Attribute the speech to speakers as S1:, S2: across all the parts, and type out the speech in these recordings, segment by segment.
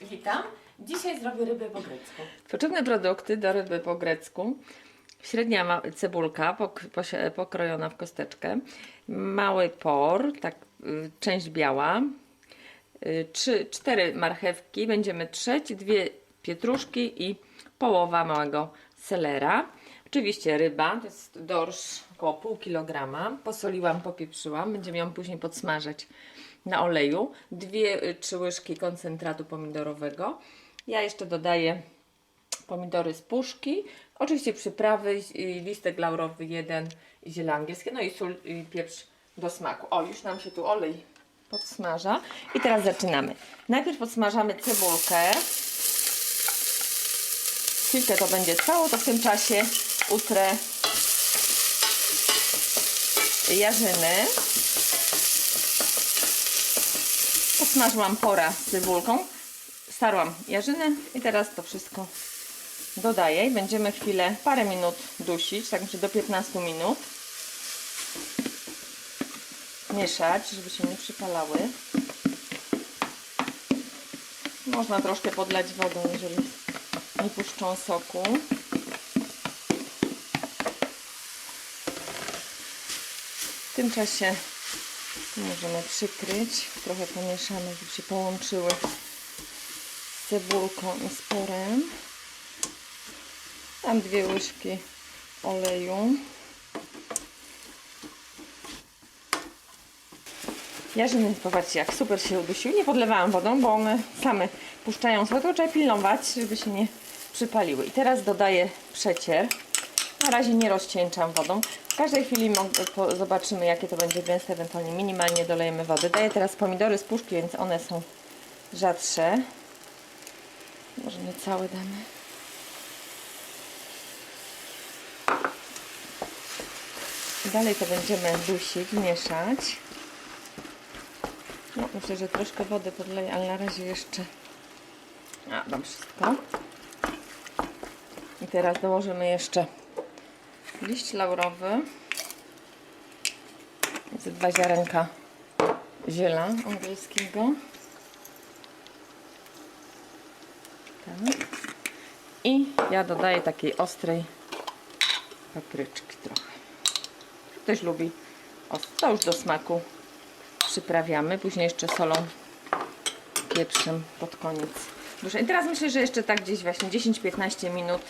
S1: Witam. Dzisiaj zrobię rybę po grecku.
S2: Potrzebne produkty do ryby po grecku. Średnia cebulka pokrojona w kosteczkę. Mały por, tak y, część biała. Y, Trzy, cztery marchewki będziemy trzeć, dwie pietruszki i połowa małego selera. Oczywiście ryba, to jest dorsz około pół kilograma. Posoliłam, popieprzyłam. Będziemy ją później podsmażać na oleju. Dwie, y, trzy łyżki koncentratu pomidorowego. Ja jeszcze dodaję pomidory z puszki, oczywiście przyprawy, listek laurowy jeden ziele angielskie, no i sól i pieprz do smaku. O, już nam się tu olej podsmaża. I teraz zaczynamy. Najpierw podsmażamy cebulkę. Chwilkę to będzie trwało, to w tym czasie utrę jarzyny. Podsmażyłam pora cebulką. Starłam jarzynę i teraz to wszystko dodaję i będziemy chwilę, parę minut dusić, tak myślę do 15 minut. Mieszać, żeby się nie przypalały. Można troszkę podlać wodą, jeżeli nie puszczą soku. W tym czasie możemy przykryć, trochę pomieszamy, żeby się połączyły z cebulką i z porem. Tam dwie łyżki oleju. Jarzyny, popatrzcie, jak super się udusiły. Nie podlewałam wodą, bo one same puszczają tylko trzeba pilnować, żeby się nie przypaliły. I teraz dodaję przecier. Na razie nie rozcieńczam wodą. W każdej chwili zobaczymy, jakie to będzie gęste, ewentualnie minimalnie dolejemy wody. Daję teraz pomidory z puszki, więc one są rzadsze. Może nie całe damy. Dalej to będziemy dusić, mieszać. No, myślę, że troszkę wody podleję, ale na razie jeszcze a, dam wszystko. I teraz dołożymy jeszcze liść laurowy. Z dwa ziarenka ziela angielskiego. Tak. I ja dodaję takiej ostrej papryczki trochę. Ktoś lubi ostro, to już do smaku przyprawiamy. Później jeszcze solą, pieprzem pod koniec. I teraz myślę, że jeszcze tak gdzieś właśnie 10-15 minut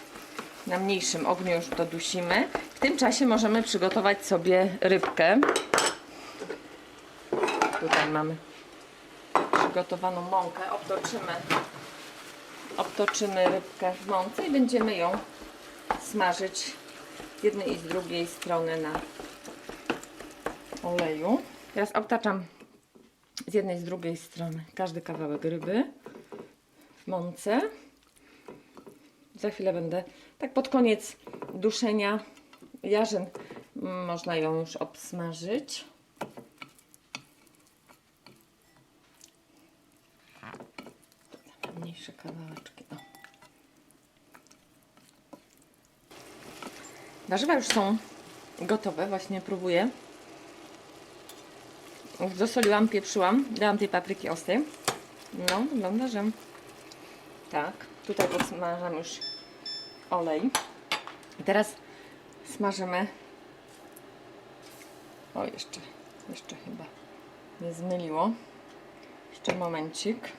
S2: na mniejszym ogniu już to dusimy. W tym czasie możemy przygotować sobie rybkę. Tutaj mamy przygotowaną mąkę. Obtoczymy, obtoczymy rybkę w mące i będziemy ją smażyć z jednej i z drugiej strony na oleju. Teraz obtaczam z jednej i z drugiej strony każdy kawałek ryby w mące. Za chwilę będę, tak pod koniec duszenia jarzyn, mm, można ją już obsmażyć. Mniejsze kawałeczki. O. Warzywa już są gotowe, właśnie próbuję. Już dosoliłam, pieprzyłam, dałam tej papryki ostrej. No, wygląda, że tak. Tutaj podsmażam już olej. I teraz smażymy. O, jeszcze, jeszcze chyba nie zmyliło. Jeszcze momencik.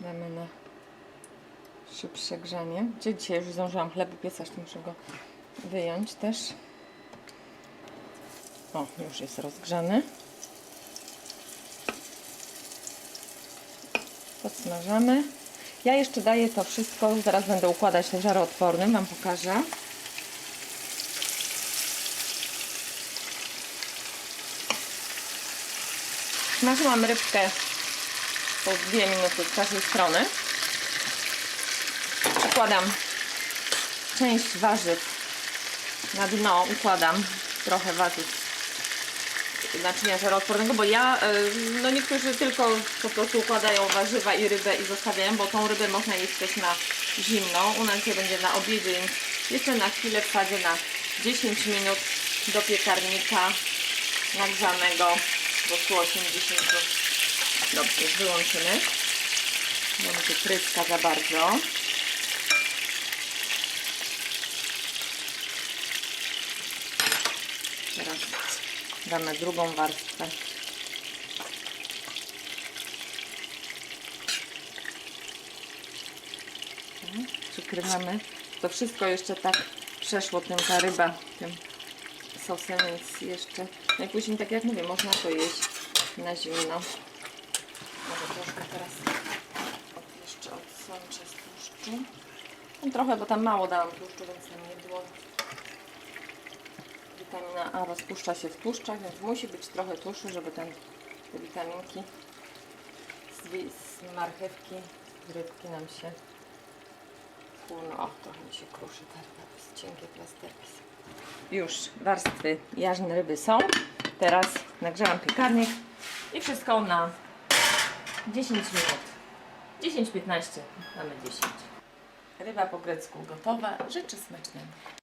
S2: Damy na szybsze grzanie. Dzisiaj już zdążyłam chleb upiecać, to muszę go wyjąć też. O, już jest rozgrzany. Podsmażamy. Ja jeszcze daję to wszystko, zaraz będę układać w żaroodpornym, Wam pokażę. Smażyłam rybkę po dwie minuty z każdej strony. Przekładam część warzyw na dno, układam trochę warzyw naczynia żaroodpornego, bo ja, y, no niektórzy tylko po prostu układają warzywa i rybę i zostawiają, bo tą rybę można jeść też na zimno. U nas dzisiaj będzie na obiedzie, więc jeszcze na chwilę wsadzę na 10 minut do piekarnika nagrzanego do 180. Dobrze, wyłączymy. Bo mi tu pryska za bardzo. Teraz damy drugą warstwę. Mhm. Przykrywamy. To wszystko jeszcze tak przeszło tym ta ryba, tym sosem, więc jeszcze. No i później, tak jak mówię, można to jeść na zimno. Może troszkę teraz jeszcze odsączę z tłuszczu. No trochę, bo tam mało dałam tłuszczu, więc tam nie było. Witamina A rozpuszcza się w tłuszczach, więc musi być trochę tłuszczu, żeby ten, te witaminki z, z marchewki, z rybki nam się płyną. O, trochę mi się kruszy jest cienkie plasterki. są. Już warstwy jarzne ryby są. Teraz nagrzewam piekarnik i wszystko na 10 minut. 10-15, mamy 10. Ryba po grecku gotowa. Życzę smacznego.